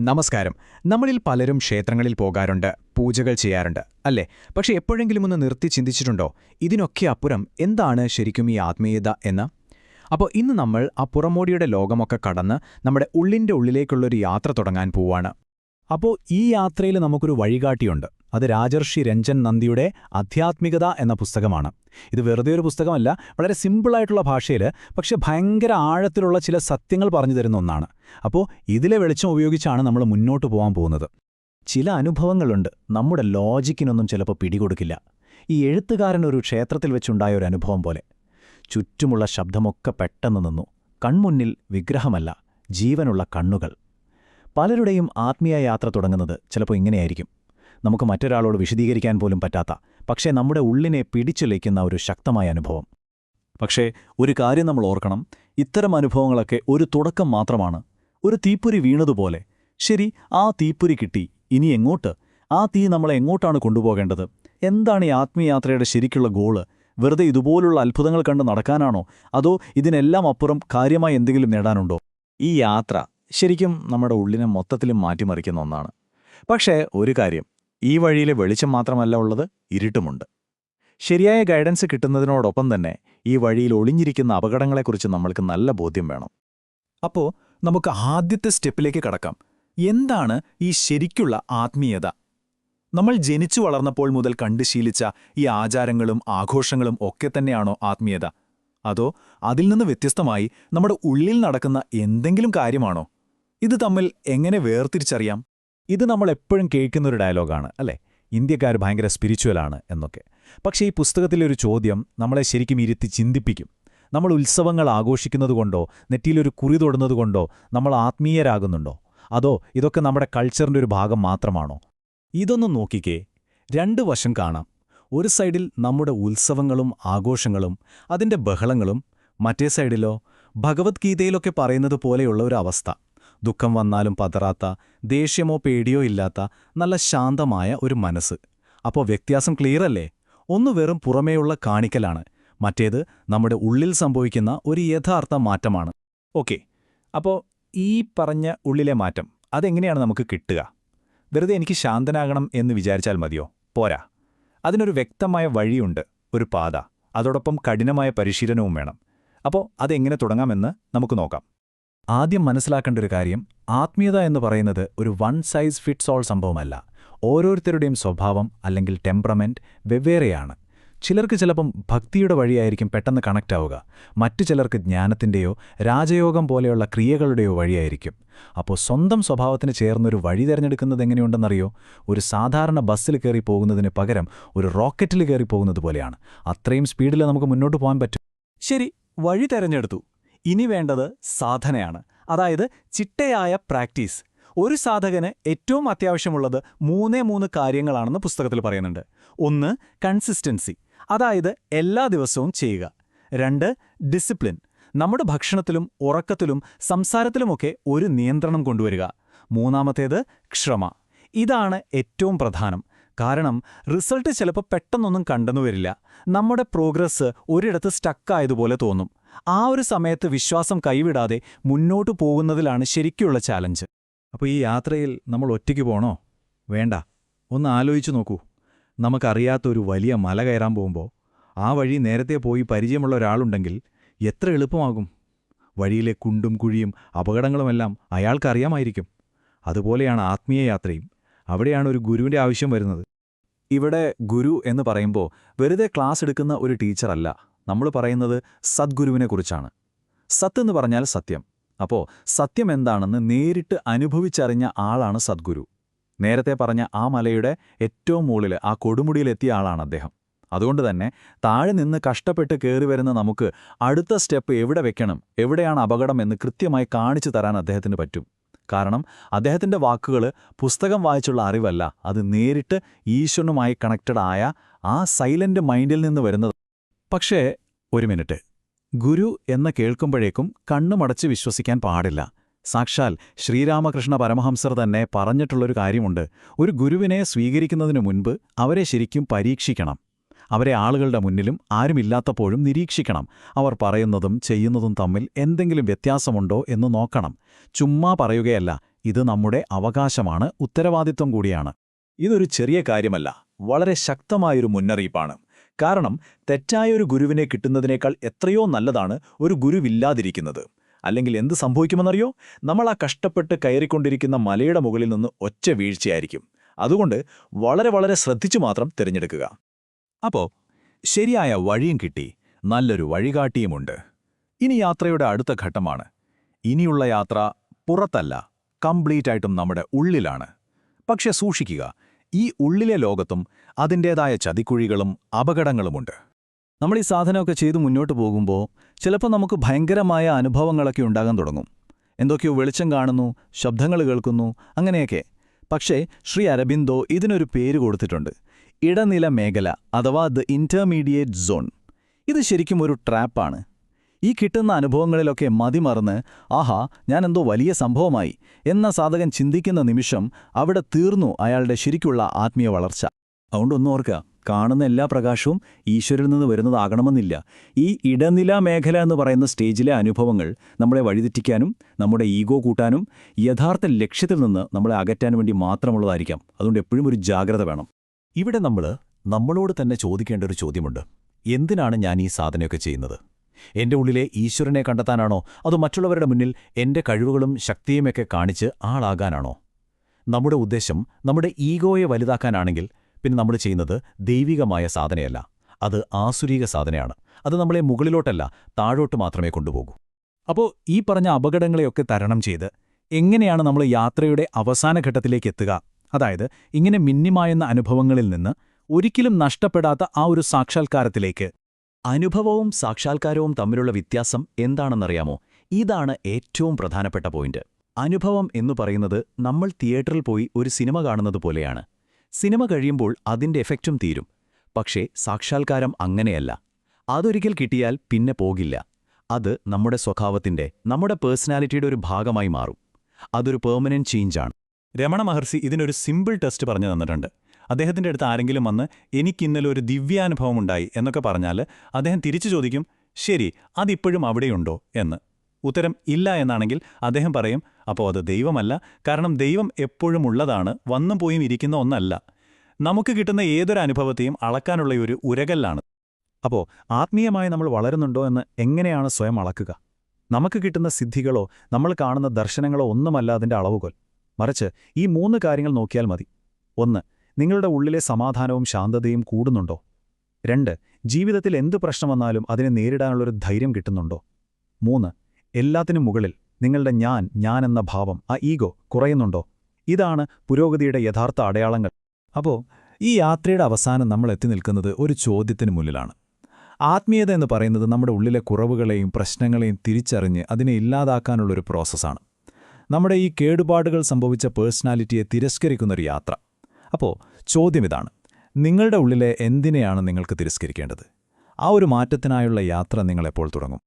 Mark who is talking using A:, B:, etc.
A: നമസ്കാരം. നമ്മളിൽ പലരും ക്ഷേത്രങ്ങളിൽ പോകാറുണ്ട് പൂജകൾ ചെയ്യാറുണ്ട് അല്ലേ? പക്ഷെ എപ്പോഴെങ്കിലും ഒന്ന് നിർത്തി ചിന്തിച്ചിട്ടുണ്ടോ? ഇതിനൊക്കെ അപ്പുറം എന്താണ് ശരിക്കും ഈ ആത്മീയത എന്ന്? അപ്പോൾ ഇന്ന് നമ്മൾ ആ പുറമോടിയുടെ ലോകമൊക്കെ കടന്ന് നമ്മുടെ ഉള്ളിന്റെ ഉള്ളിലേക്കുള്ളൊരു യാത്ര തുടങ്ങാൻ പോവാണ്. അപ്പോൾ ഈ യാത്രയിൽ നമുക്കൊരു വഴികാട്ടിയുണ്ട്. അത് രാജർഷി രഞ്ജൻ നന്ദിയുടെ ആധ്യാത്മികത എന്ന പുസ്തകമാണ്. ഇത് വെറുതെ ഒരു പുസ്തകമല്ല വളരെ സിമ്പിളായിട്ടുള്ള ഭാഷയിൽ പക്ഷെ ഭയങ്കര ആഴത്തിലുള്ള ചില സത്യങ്ങൾ പറഞ്ഞു തരുന്ന ഒന്നാണ്. അപ്പോൾ ഇതിലെ വെളിച്ചം ഉപയോഗിച്ചാണ് നമ്മൾ മുന്നോട്ട് പോകാൻ പോകുന്നത്. ചില അനുഭവങ്ങളുണ്ട്. നമ്മുടെ ലോജിക്കിനൊന്നും ചിലപ്പോൾ പിടികൊടുക്കില്ല. ഈ എഴുത്തുകാരൻ ഒരു ക്ഷേത്രത്തിൽ വെച്ചുണ്ടായ ഒരു അനുഭവം പോലെ. ചുറ്റുമുള്ള ശബ്ദമൊക്കെ പെട്ടെന്ന് നിന്നു. കൺമുന്നിൽ വിഗ്രഹമല്ല ജീവനുള്ള കണ്ണുകൾ. പലരുടെയും ആത്മീയ യാത്ര തുടങ്ങുന്നത് ചിലപ്പോൾ ഇങ്ങനെയായിരിക്കും. നമുക്ക് മറ്റൊരാളോട് വിശദീകരിക്കാൻ പോലും പറ്റാത്ത പക്ഷേ നമ്മുടെ ഉള്ളിനെ പിടിച്ചുലയ്ക്കുന്ന ഒരു ശക്തമായ അനുഭവം. പക്ഷേ ഒരു കാര്യം നമ്മൾ ഓർക്കണം. ഇത്തരം അനുഭവങ്ങളൊക്കെ ഒരു തുടക്കം മാത്രമാണ്. ഒരു തീപ്പൊരി വീണതുപോലെ. ശരി ആ തീപ്പൊരി കിട്ടി. ഇനി എങ്ങോട്ട്? ആ തീ നമ്മളെ എങ്ങോട്ടാണ് കൊണ്ടുപോകേണ്ടത്? എന്താണ് ഈ ആത്മീയാത്രയുടെ ശരിക്കുള്ള ഗോൾ? വെറുതെ ഇതുപോലുള്ള അത്ഭുതങ്ങൾ കണ്ട് നടക്കാനാണോ? അതോ ഇതിനെല്ലാം അപ്പുറം കാര്യമായി എന്തെങ്കിലും നേടാനുണ്ടോ? ഈ യാത്ര ശരിക്കും നമ്മുടെ ഉള്ളിനെ മൊത്തത്തിലും മാറ്റിമറിക്കുന്ന ഒന്നാണ്. പക്ഷേ ഒരു കാര്യം. ഈ വഴിയിലെ വെളിച്ചം മാത്രമല്ല ഉള്ളത് ഇരുട്ടുമുണ്ട്. ശരിയായ ഗൈഡൻസ് കിട്ടുന്നതിനോടൊപ്പം തന്നെ ഈ വഴിയിൽ ഒളിഞ്ഞിരിക്കുന്ന അപകടങ്ങളെക്കുറിച്ച് നമ്മൾക്ക് നല്ല ബോധ്യം വേണം. അപ്പോൾ നമുക്ക് ആദ്യത്തെ സ്റ്റെപ്പിലേക്ക് കടക്കാം. എന്താണ് ഈ ശരിക്കുള്ള ആത്മീയത? നമ്മൾ ജനിച്ചു വളർന്നപ്പോൾ മുതൽ കണ്ടു ശീലിച്ച ഈ ആചാരങ്ങളും ആഘോഷങ്ങളും ഒക്കെ തന്നെയാണോ ആത്മീയത? അതോ അതിൽ നിന്ന് വ്യത്യസ്തമായി നമ്മുടെ ഉള്ളിൽ നടക്കുന്ന എന്തെങ്കിലും കാര്യമാണോ? ഇത് തമ്മിൽ എങ്ങനെ വേർതിരിച്ചറിയാം? ഇത് നമ്മൾ എപ്പോഴും കേൾക്കുന്നൊരു ഡയലോഗാണ് അല്ലേ? ഇന്ത്യക്കാർ ഭയങ്കര സ്പിരിച്വലാണ് എന്നൊക്കെ. പക്ഷേ ഈ പുസ്തകത്തിലെ ഒരു ചോദ്യം നമ്മളെ ശരിക്കും ഇരുത്തി ചിന്തിപ്പിക്കും. നമ്മൾ ഉത്സവങ്ങൾ ആഘോഷിക്കുന്നതുകൊണ്ടോ നെറ്റിയിലൊരു കുറി തൊടുന്നതുകൊണ്ടോ നമ്മൾ ആത്മീയരാകുന്നുണ്ടോ? അതോ ഇതൊക്കെ നമ്മുടെ കൾച്ചറിന്റെ ഒരു ഭാഗം മാത്രമാണോ? ഇതൊന്നും നോക്കിക്കേ. രണ്ട് വശം കാണാം. ഒരു സൈഡിൽ നമ്മുടെ ഉത്സവങ്ങളും ആഘോഷങ്ങളും അതിന്റെ ബഹളങ്ങളും മറ്റേ സൈഡിലോ ഭഗവത്ഗീതയിലൊക്കെ പറയുന്നത് പോലെയുള്ള ഒരു അവസ്ഥ. ദുഃഖം വന്നാലും പതറാത്ത ദേഷ്യമോ പേടിയോ ഇല്ലാത്ത നല്ല ശാന്തമായ ഒരു മനസ്സ്. അപ്പോൾ വ്യത്യാസം ക്ലിയറല്ലേ? ഒന്ന് വെറും പുറമേയുള്ള കാണിക്കലാണ്. മറ്റേത് നമ്മുടെ ഉള്ളിൽ സംഭവിക്കുന്ന ഒരു യഥാർത്ഥ മാറ്റമാണ്. ഓക്കെ. അപ്പോൾ ഈ പറഞ്ഞ ഉള്ളിലെ മാറ്റം അതെങ്ങനെയാണ് നമുക്ക് കിട്ടുക? വെറുതെ എനിക്ക് ശാന്തനാകണം എന്ന് വിചാരിച്ചാൽ മതിയോ? പോരാ. അതിനൊരു വ്യക്തമായ വഴിയുണ്ട് ഒരു പാത. അതോടൊപ്പം കഠിനമായ പരിശീലനവും വേണം. അപ്പോൾ അതെങ്ങനെ തുടങ്ങാമെന്ന് നമുക്ക് നോക്കാം. ആദ്യം മനസ്സിലാക്കേണ്ട ഒരു കാര്യം ആത്മീയത എന്ന് പറയുന്നത് ഒരു വൺ സൈസ് ഫിറ്റ്സ് ഓൾ സംഭവമല്ല. ഓരോരുത്തരുടെയും സ്വഭാവം അല്ലെങ്കിൽ ടെമ്പറമെന്റ് വെവ്വേറെയാണ്. ചിലർക്ക് ചിലപ്പം ഭക്തിയുടെ വഴിയായിരിക്കും പെട്ടെന്ന് കണക്റ്റ് ആവുക. മറ്റു ചിലർക്ക് ജ്ഞാനത്തിന്റെയോ രാജയോഗം പോലെയുള്ള ക്രിയകളുടെയോ വഴിയായിരിക്കും. അപ്പോൾ സ്വന്തം സ്വഭാവത്തിന് ചേർന്നൊരു വഴി തിരഞ്ഞെടുക്കുന്നത് എങ്ങനെയുണ്ടെന്നറിയോ? ഒരു സാധാരണ ബസ്സിൽ കയറി പോകുന്നതിന് പകരം ഒരു റോക്കറ്റിൽ കയറി പോകുന്നത് പോലെയാണ്. അത്രയും സ്പീഡിൽ നമുക്ക് മുന്നോട്ട് പോകാൻ പറ്റും. ശരി വഴി തിരഞ്ഞെടുത്തു. ഇനി വേണ്ടത് സാധനയാണ്. അതായത് ചിട്ടയായ പ്രാക്ടീസ്. ഒരു സാധകന് ഏറ്റവും അത്യാവശ്യമുള്ളത് മൂന്നേ മൂന്ന് കാര്യങ്ങളാണെന്ന് പുസ്തകത്തിൽ പറയുന്നുണ്ട്. ഒന്ന് കൺസിസ്റ്റൻസി അതായത് എല്ലാ ദിവസവും ചെയ്യുക. രണ്ട് ഡിസിപ്ലിൻ നമ്മുടെ ഭക്ഷണത്തിലും ഉറക്കത്തിലും സംസാരത്തിലുമൊക്കെ ഒരു നിയന്ത്രണം കൊണ്ടുവരിക. മൂന്നാമത്തേത് ക്ഷമ. ഇതാണ് ഏറ്റവും പ്രധാനം. കാരണം റിസൾട്ട് ചിലപ്പോൾ പെട്ടെന്നൊന്നും കണ്ടെന്നു വരില്ല. നമ്മുടെ പ്രോഗ്രസ് ഒരിടത്ത് സ്റ്റക്കായതുപോലെ തോന്നും. ആ ഒരു സമയത്ത് വിശ്വാസം കൈവിടാതെ മുന്നോട്ടു പോകുന്നതിലാണ് ശരിക്കുള്ള ചാലഞ്ച് അപ്പോൾ ഈ യാത്രയിൽ നമ്മൾ ഒറ്റയ്ക്ക് പോണോ? വേണ്ട. ഒന്ന് ആലോചിച്ചു നോക്കൂ. നമുക്കറിയാത്തൊരു വലിയ മല കയറാൻ പോകുമ്പോൾ ആ വഴി നേരത്തെ പോയി പരിചയമുള്ള ഒരാളുണ്ടെങ്കിൽ എത്ര എളുപ്പമാകും. വഴിയിലെ കുണ്ടും കുഴിയും അപകടങ്ങളുമെല്ലാം അയാൾക്കറിയാമായിരിക്കും. അതുപോലെയാണ് ആത്മീയ യാത്രയും. അവിടെയാണ് ഒരു ഗുരുവിന്റെ ആവശ്യം വരുന്നത്. ഇവിടെ ഗുരു എന്ന് പറയുമ്പോൾ വെറുതെ ക്ലാസ് എടുക്കുന്ന ഒരു ടീച്ചറല്ല. നമ്മൾ പറയുന്നത് സദ്ഗുരുവിനെക്കുറിച്ചാണ്. സത്ത് എന്ന് പറഞ്ഞാൽ സത്യം. അപ്പോൾ സത്യം എന്താണെന്ന് നേരിട്ട് അനുഭവിച്ചറിഞ്ഞ ആളാണ് സദ്ഗുരു. നേരത്തെ പറഞ്ഞ ആ മലയുടെ ഏറ്റവും മുകളിൽ ആ കൊടുമുടിയിലെത്തിയ ആളാണ് അദ്ദേഹം. അതുകൊണ്ട് തന്നെ താഴെ നിന്ന് കഷ്ടപ്പെട്ട് കയറി വരുന്ന നമുക്ക് അടുത്ത സ്റ്റെപ്പ് എവിടെ വെക്കണം എവിടെയാണ് അപകടം എന്ന് കൃത്യമായി കാണിച്ചു തരാൻ അദ്ദേഹത്തിന് പറ്റും. കാരണം അദ്ദേഹത്തിന്റെ വാക്കുകൾ പുസ്തകം വായിച്ചുള്ള അറിവല്ല അത് നേരിട്ട് ഈശ്വരനുമായി കണക്റ്റഡ് ആയ ആ സൈലന്റ് മൈൻഡിൽ നിന്ന് വരുന്നത് പക്ഷേ ഒരു മിനിറ്റ്. ഗുരു എന്ന കേൾക്കുമ്പോഴേക്കും കണ്ണുമടച്ച് വിശ്വസിക്കാൻ പാടില്ല. സാക്ഷാൽ ശ്രീരാമകൃഷ്ണ പരമഹംസർ തന്നെ പറഞ്ഞിട്ടുള്ളൊരു കാര്യമുണ്ട്. ഒരു ഗുരുവിനെ സ്വീകരിക്കുന്നതിനു മുൻപ് അവരെ ശരിക്കും പരീക്ഷിക്കണം. അവരെ ആളുകളുടെ മുന്നിലും ആരുമില്ലാത്തപ്പോഴും നിരീക്ഷിക്കണം. അവർ പറയുന്നതും ചെയ്യുന്നതും തമ്മിൽ എന്തെങ്കിലും വ്യത്യാസമുണ്ടോ എന്ന് നോക്കണം. ചുമ്മാ പറയുകയല്ല
B: ഇത് നമ്മുടെ അവകാശമാണ് ഉത്തരവാദിത്വം കൂടിയാണ്.
C: ഇതൊരു ചെറിയ കാര്യമല്ല വളരെ ശക്തമായൊരു മുന്നറിയിപ്പാണ്. കാരണം തെറ്റായ ഒരു ഗുരുവിനെ കിട്ടുന്നതിനേക്കാൾ എത്രയോ നല്ലതാണ് ഒരു ഗുരുവില്ലാതിരിക്കുന്നത്. അല്ലെങ്കിൽ എന്ത് സംഭവിക്കുമെന്നറിയോ? നമ്മൾ ആ കഷ്ടപ്പെട്ട് കയറിക്കൊണ്ടിരിക്കുന്ന മലയുടെ മുകളിൽ നിന്ന് ഒറ്റ വീഴ്ചയായിരിക്കും. അതുകൊണ്ട് വളരെ വളരെ ശ്രദ്ധിച്ചു മാത്രം തിരഞ്ഞെടുക്കുക.
B: അപ്പോൾ ശരിയായ വഴിയും കിട്ടി നല്ലൊരു വഴികാട്ടിയുമുണ്ട്. ഇനി യാത്രയുടെ അടുത്ത ഘട്ടമാണ്. ഇനിയുള്ള യാത്ര പുറത്തല്ല കംപ്ലീറ്റായിട്ടും നമ്മുടെ ഉള്ളിലാണ്. പക്ഷെ സൂക്ഷിക്കുക ഈ ഉള്ളിലെ ലോകത്തും അതിന്റേതായ ചതിക്കുഴികളും അപകടങ്ങളുമുണ്ട്. നമ്മൾ ഈ സാധനമൊക്കെ ചെയ്തു മുന്നോട്ട് പോകുമ്പോൾ ചിലപ്പോൾ നമുക്ക് ഭയങ്കരമായ അനുഭവങ്ങളൊക്കെ ഉണ്ടാകാൻ തുടങ്ങും. എന്തൊക്കെയോ വെളിച്ചം കാണുന്നു ശബ്ദങ്ങൾ കേൾക്കുന്നു അങ്ങനെയൊക്കെ. പക്ഷേ ശ്രീ അരബിന്ദോ ഇതിനൊരു പേര് കൊടുത്തിട്ടുണ്ട്. ഇടനില മേഖല അഥവാ ദ ഇന്റർമീഡിയേറ്റ് സോൺ. ഇത് ശരിക്കും ഒരു ട്രാപ്പാണ്. ഈ കിട്ടുന്ന അനുഭവങ്ങളിലൊക്കെ മതിമറന്ന് ആഹാ ഞാനെന്തോ വലിയ സംഭവമായി എന്ന സാധകൻ ചിന്തിക്കുന്ന നിമിഷം അവിടെ തീർന്നു അയാളുടെ ശരിക്കുള്ള ആത്മീയ വളർച്ച.
C: അതുകൊണ്ടൊന്നും ഓർക്കുക കാണുന്ന എല്ലാ പ്രകാശവും ഈശ്വരിൽ നിന്ന് വരുന്നതാകണമെന്നില്ല. ഈ ഇടനില മേഖല എന്ന് പറയുന്ന സ്റ്റേജിലെ അനുഭവങ്ങൾ നമ്മളെ വഴിതെറ്റിക്കാനും നമ്മുടെ ഈഗോ കൂട്ടാനും യഥാർത്ഥ ലക്ഷ്യത്തിൽ നിന്ന് നമ്മളെ അകറ്റാൻ വേണ്ടി മാത്രമുള്ളതായിരിക്കാം. അതുകൊണ്ട് എപ്പോഴും ഒരു ജാഗ്രത വേണം.
B: ഇവിടെ നമ്മൾ നമ്മളോട് തന്നെ ചോദിക്കേണ്ട ഒരു ചോദ്യമുണ്ട്. എന്തിനാണ് ഞാൻ ഈ സാധനയൊക്കെ ചെയ്യുന്നത്? എന്റെ ഉള്ളിലെ ഈശ്വരനെ കണ്ടെത്താനാണോ? അതോ മറ്റുള്ളവരുടെ മുന്നിൽ എന്റെ കഴിവുകളും ശക്തിയുമൊക്കെ കാണിച്ച് ആളാകാനാണോ? നമ്മുടെ ഉദ്ദേശം നമ്മുടെ ഈഗോയെ വലുതാക്കാനാണെങ്കിൽ പിന്നെ നമ്മൾ ചെയ്യുന്നത് ദൈവികമായ സാധനയല്ല. അത് ആസുരീക സാധനയാണ്. അത് നമ്മളെ മുകളിലോട്ടല്ല താഴോട്ട് മാത്രമേ കൊണ്ടുപോകൂ. അപ്പോൾ ഈ പറഞ്ഞ അപകടങ്ങളെയൊക്കെ തരണം ചെയ്ത് എങ്ങനെയാണ് നമ്മൾ യാത്രയുടെ അവസാന ഘട്ടത്തിലേക്ക് എത്തുക? അതായത് ഇങ്ങനെ മിന്നിമായുന്ന അനുഭവങ്ങളിൽ നിന്ന് ഒരിക്കലും നഷ്ടപ്പെടാത്ത ആ ഒരു സാക്ഷാത്കാരത്തിലേക്ക്
C: അനുഭവവും സാക്ഷാത്കാരവും തമ്മിലുള്ള വ്യത്യാസം എന്താണെന്നറിയാമോ? ഇതാണ് ഏറ്റവും പ്രധാനപ്പെട്ട പോയിന്റ്. അനുഭവം എന്നു പറയുന്നത് നമ്മൾ തിയേറ്ററിൽ പോയി ഒരു സിനിമ കാണുന്നത് പോലെയാണ്. സിനിമ കഴിയുമ്പോൾ അതിന്റെ എഫക്റ്റും തീരും. പക്ഷേ സാക്ഷാത്കാരം അങ്ങനെയല്ല. അതൊരിക്കൽ കിട്ടിയാൽ പിന്നെ പോകില്ല. അത് നമ്മുടെ സ്വഭാവത്തിന്റെ നമ്മുടെ പേഴ്സണാലിറ്റിയുടെ ഒരു ഭാഗമായി മാറും. അതൊരു പെർമനന്റ് ചേഞ്ചാണ്.
B: രമണ മഹർഷി ഇതിനൊരു സിമ്പിൾ ടെസ്റ്റ് പറഞ്ഞു തന്നിട്ടുണ്ട്. അദ്ദേഹത്തിന്റെ അടുത്ത് ആരെങ്കിലും വന്ന് എനിക്കിന്നലെ ഒരു ദിവ്യാനുഭവം ഉണ്ടായി എന്നൊക്കെ പറഞ്ഞാൽ അദ്ദേഹം തിരിച്ചു ചോദിക്കും ശരി അതിപ്പോഴും അവിടെയുണ്ടോ? എന്ന്. ഉത്തരം ഇല്ല എന്നാണെങ്കിൽ അദ്ദേഹം പറയും അപ്പോൾ അത് ദൈവമല്ല. കാരണം ദൈവം എപ്പോഴും ഉള്ളതാണ് വന്നും പോയും ഇരിക്കുന്ന ഒന്നല്ല. നമുക്ക് കിട്ടുന്ന ഏതൊരു അനുഭവത്തെയും അളക്കാനുള്ള ഒരു ഉരകല്ലാണ്. അപ്പോൾ ആത്മീയമായി നമ്മൾ വളരുന്നുണ്ടോ എന്ന് എങ്ങനെയാണ് സ്വയം അളക്കുക? നമുക്ക് കിട്ടുന്ന സിദ്ധികളോ നമ്മൾ കാണുന്ന ദർശനങ്ങളോ ഒന്നുമല്ല അതിന്റെ അളവുകൾ മറിച്ച് ഈ മൂന്ന് കാര്യങ്ങൾ നോക്കിയാൽ മതി. ഒന്ന് നിങ്ങളുടെ ഉള്ളിലെ സമാധാനവും ശാന്തതയും കൂടുന്നുണ്ടോ? രണ്ട് ജീവിതത്തിൽ എന്ത് പ്രശ്നം വന്നാലും അതിനെ നേരിടാനുള്ളൊരു ധൈര്യം കിട്ടുന്നുണ്ടോ? മൂന്ന് എല്ലാത്തിനും മുകളിൽ നിങ്ങളുടെ ഞാൻ ഞാൻ എന്ന ഭാവം ആ ഈഗോ കുറയുന്നുണ്ടോ? ഇതാണ് പുരോഗതിയുടെ യഥാർത്ഥ അടയാളങ്ങൾ. അപ്പോൾ ഈ യാത്രയുടെ അവസാനം നമ്മൾ എത്തി നിൽക്കുന്നത് ഒരു ചോദ്യത്തിന് മുന്നിലാണ്. ആത്മീയത എന്ന് പറയുന്നത് നമ്മുടെ ഉള്ളിലെ കുറവുകളെയും പ്രശ്നങ്ങളെയും തിരിച്ചറിഞ്ഞ് അതിനെ ഇല്ലാതാക്കാനുള്ളൊരു പ്രോസസ്സാണ് നമ്മുടെ ഈ കേടുപാടുകൾ സംഭവിച്ച പേഴ്സണാലിറ്റിയെ തിരസ്കരിക്കുന്നൊരു യാത്ര. അപ്പോൾ ചോദ്യം ഇതാണ്. നിങ്ങളുടെ ഉള്ളിലെ എന്തിനെയാണ് നിങ്ങൾക്ക് തിരസ്കരിക്കേണ്ടത്? ആ ഒരു മാറ്റത്തിനായുള്ള യാത്ര നിങ്ങളെപ്പോൾ തുടങ്ങും?